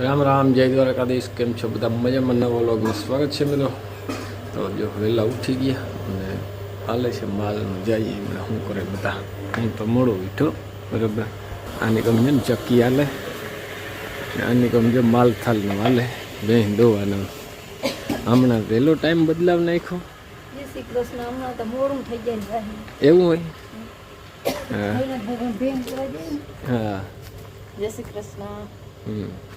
રામ રામ જય દ્વારકાધીશ કેમ છો બધા? મજામાં નવો લોગમાં સ્વાગત છે મિત્રો. તો જો વહેલા ઉઠી ગયા અને હાલે છે માલ જઈએ એમને શું કરે બધા? હું તો મોડો બીઠો બરાબર. આની કમ છે ને ચક્કી હાલે. આની કમ જો માલ થાલનો હાલે બેન દોવાનો. હમણાં વહેલો ટાઈમ બદલાવ નાખ્યો. એવું હોય. હા. જય શ્રી કૃષ્ણ.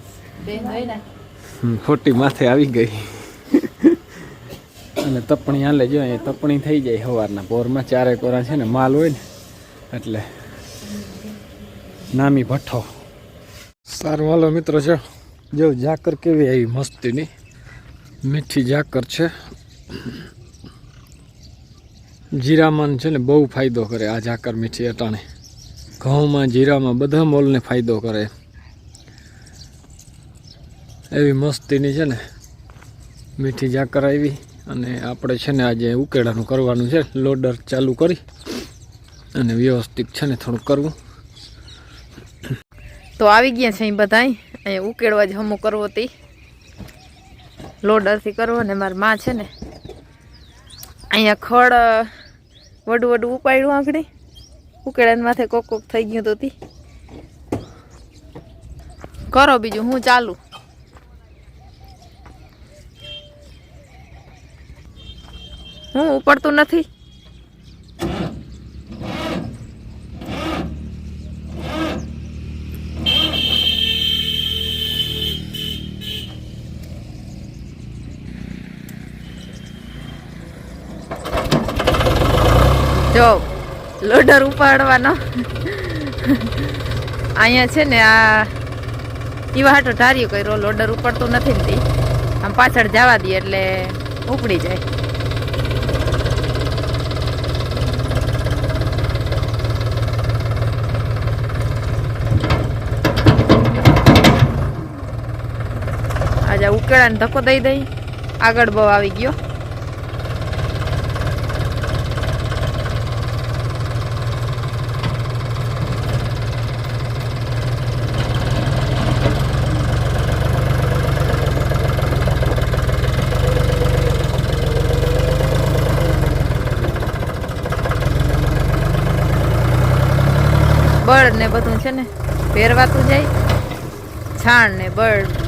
ખોટી માથે આવી ગઈ. અને તપણી હાલે જો, અહીંયા તપણી થઈ જાય સવારના પોરમાં. ચારે કોરા છે ને, માલ હોય ને, એટલે નામી ભઠ્ઠો. સારું, હાલો મિત્રો છે જો, ઝાકર કેવી આવી મસ્તીની. મીઠી ઝાકર છે. જીરામાં છે ને બહુ ફાયદો કરે આ ઝાકર મીઠી અટાણે. ઘઉંમાં, જીરામાં બધા મોલને ફાયદો કરે. એવી મસ્તીની છે ને મીઠી ઝાકર આવી અને આપણે છે ને આજે ઉકેડાનું કરવાનું છે. લોડર ચાલુ કરી અને વ્યવસ્થિત છે ને થોડું કરવું. તો આવી ગયા છે અહીં બધા અહીંયા ઉકેળવા જ હમું કરવો તી લોડરથી કરવો ને મારી માં છે ને અહીંયા ખડ, વડું વડું ઉપાડ્યું આંગળી ઉકેળાને માથે કોક કોક થઈ ગયું તી. કરો બીજું, હું ચાલુ. હું ઉપડતું નથી. જો લોડર ઉપાડવાનો. અહીંયા છે ને આ ઈવા હાટો ઢાર્યું કર્યો લોડર ઉપડતું નથી ને આમ પાછળ જવા દે એટલે ઉપડી જાય. આજે ઉકેળાને ધક્કો દઈ દઈ. આગળ બહુ આવી ગયો. બળ ને બધું છે ને પહેરવાતું જાય. છાણ ને બળ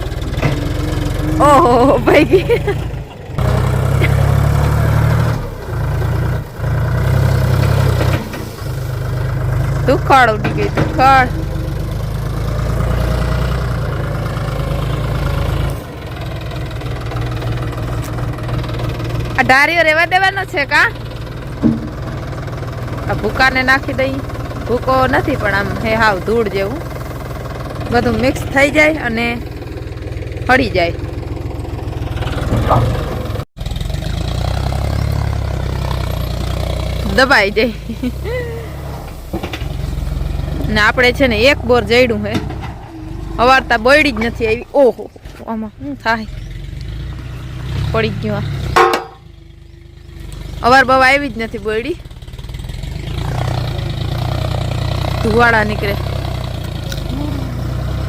ઓહો ભાઈ દુખાળ ઉડી ગઈ દુખાળ આ ડારીઓ રેવા દેવાનો છે કા? આ ભૂકાને નાખી દઈ. ભૂકો નથી પણ આમ હે હાવ ધૂળ જેવું. બધું મિક્સ થઈ જાય અને હળી જાય. દબાઈ જાય. ને આપણે છે ને એક બોર જઈડું હે. અવારતા બળી જ નથી આવી. ઓહો, આમાં શું થાય? પડી ગયું અવાર બવા આવી જ નથી બળી ધુવાડા નીકળે.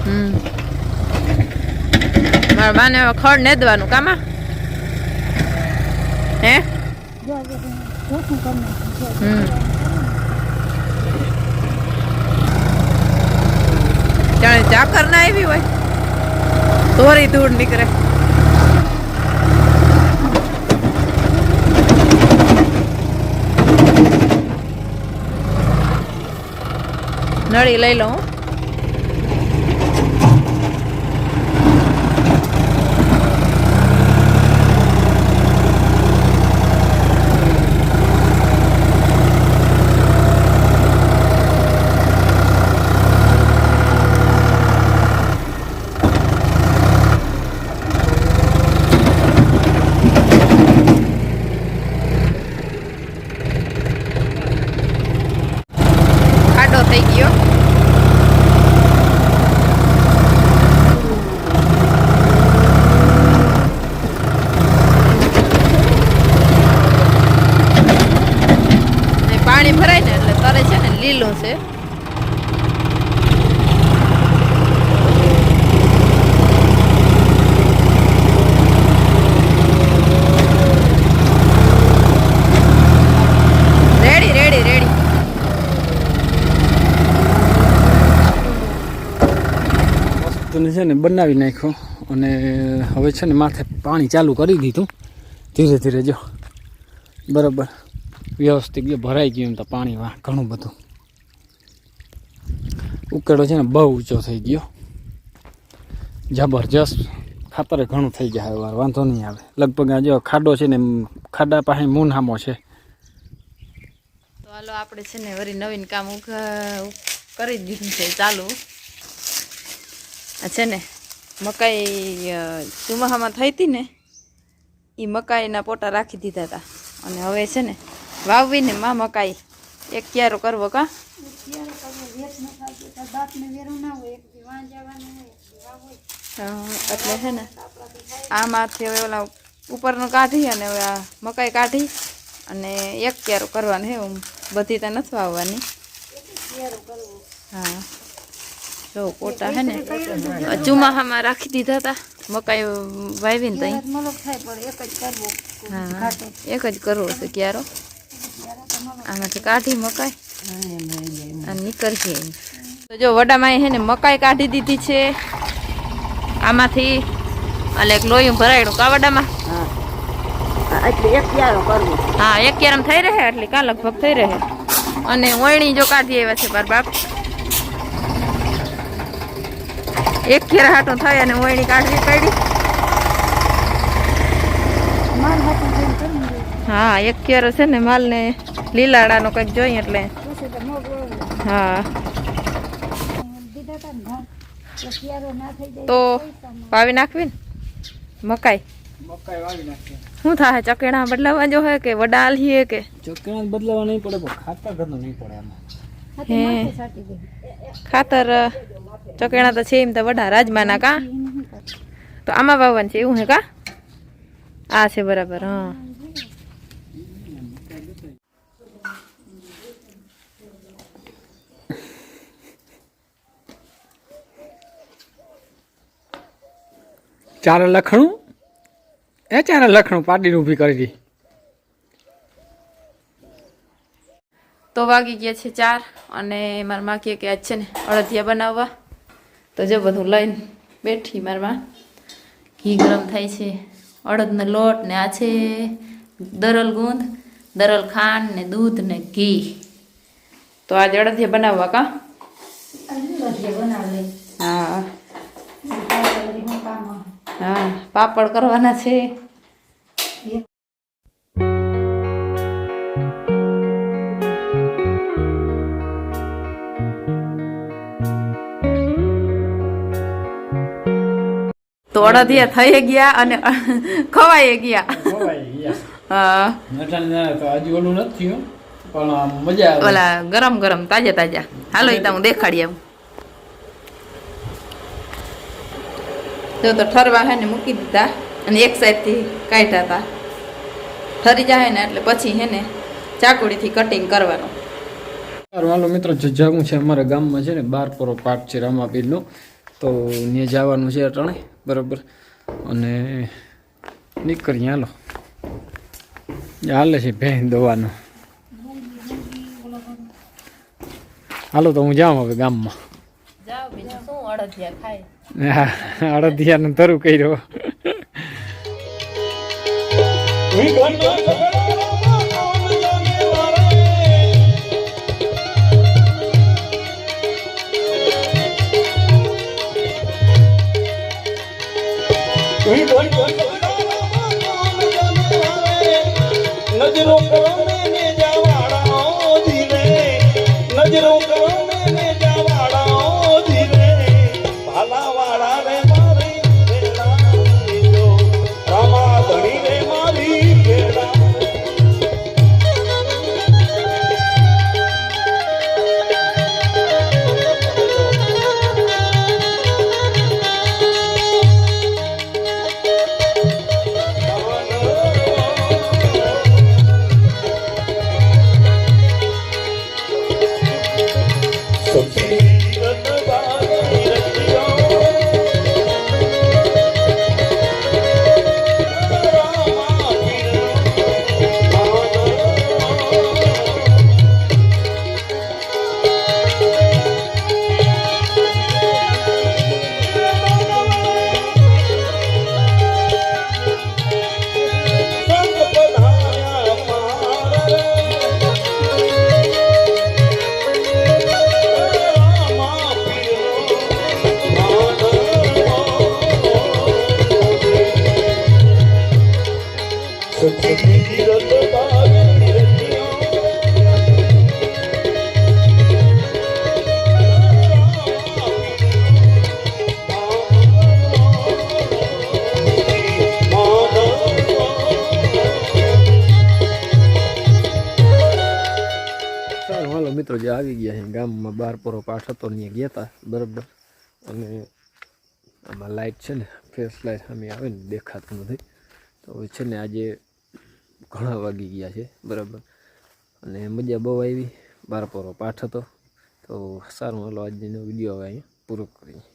હમ. મારા બાને ખડ નેદવાનું. કામાં? હે? જાણે ચાકર ના આવી હોય. તોરી ધૂળ નીકળે. નળી લઈ લઉં જવાનું છે છે ને બનાવી નાખ્યો અને હવે છે ને માથે પાણી ચાલુ કરી દીધું. ધીરે ધીરે જો. બરાબર. વ્યવસ્થિત ભરાઈ ગયું એમ તો પાણી વાહ, ઘણું બધું. ઉકેડો છે ને બહુ ઊંચો થઈ ગયો. જબરજસ્ત. ખાતરે ઘણું થઈ જાય હવે વાંધો નહીં આવે. લગભગ આ જો ખાડો છે ને ખાડા પાસે મૂનહામો છે. તો હાલો આપણે છે ને વળી નવીન કામ કરી દીધું છે ચાલુ. છે ને મકાઈ ચુમાહામાં થઈ હતી ને એ મકાઈના પોટા રાખી દીધા હતા અને હવે છે ને વાવવીને માં મકાઈ. એક ક્યારો કરવો કા? એટલે છે ને આમાંથી હવે ઓલા ઉપરનું કાઢી અને હવે આ મકાઈ કાઢી અને એક કેરો કરવાનું છે હું બધી તો નથી વાવવાની. હા જો પોટા છે ને ચોમાસામાં રાખી દીધા હતા મકાઈ વાવીને તઈ. હા એક જ કરવો છે ક્યારો આમાંથી કાઢી મકાઈ અને નીકળશે તો જો વડામાં હે ને મકાઈ કાઢી દીધી છે. આમાંથી એટલે એક લોહી ભરાયડું કા વડામાં એટલે એક ક્યારો કરવો. હા એક કેરમ થઈ રહે એટલે કા લગભગ થઈ રહે. અને ઓયણી જો કાઢી આવ્યા છે બાર બાપ. એક કેર હાટું થાય અને ઓયણી કાઢવી પડી. જોઈએ. હા એક કેર છે ને માલને લીલાડાનો કંઈક જોઈએ એટલે. હા. તો ક્યારો ના થઈ જાય તો વાવી નાખવી ને? મકાઈ? મકાઈ વાવી નાખીએ. શું થાય ચકેડા બદલાવા જો હે કે વડા આલીએ કે? ચોકણા બદલાવા નહીં પડે પણ ખાતર ઘરનું નહીં પડે આમાં હે. ખાતર અ, ચકેડા તો છે એમ તો વડા રાજમાના કા? તો આમાં વાવવાનું છે એવું હે કા? આ છે બરાબર હા. ચારે લખણું? એ ચારે લખણું પાટીને ઊભી કરી દી. તો વાગી ગયા છે ચાર અને મારા માં કહે કે આજ છે ને અડદિયા બનાવવા. તો જો બધું લઈને બેઠી મારા માં. ઘી ગરમ થાય છે અડદનો લોટ ને આ છે દરલ ગુંદ દરલ ખાંડ ને દૂધ ને ઘી. તો આજે અડદિયા બનાવવા કા? હા. હા પાપડ કરવાના છે. તો અડદિયા થઈ ગયા અને ખવાઈ ગયા. હા. ઓલું નથી પણ મજા ઓલા ગરમ ગરમ તાજા તાજા. હાલો ઈ હું દેખાડી આવું. જો તો ઠરવા હે ને મૂકી દીધા અને એક સાઈડથી કાઢ્યા હતા ઠરી જાય ને એટલે પછી હે ને ચાકુડીથી કટિંગ કરવાનું. વાલો મિત્રો જજાવું છે અમારા ગામમાં છે ને બાર પાર્ટ પાઠ છે રામાપીરનો. તો ત્યાં જવાનું છે અટાણે બરાબર? અને નીકળીએ હાલો. હાલે છે ભેં દવાનું. હાલો તો હું જાઉં હવે ગામમાં. જાઓ બીજું શું અડદિયા ખાય? અડદિયાનું તરું કર્યો. મિત્રો જે આવી ગયા છે ગામમાં બાર પોરો પાઠ હતો ને ગયા હતા બરાબર અને આમાં લાઇટ છે ને ફેસ લાઇટ સામે આવે ને દેખાતું નથી તો છે ને આજે ઘણા વાગી ગયા છે, બરાબર. અને મજા બહુ આવી. બાર પોરો પાઠ હતો. તો સારું, હાલો આજનો વીડિયો હવે અહીંયા પૂરો કરીએ.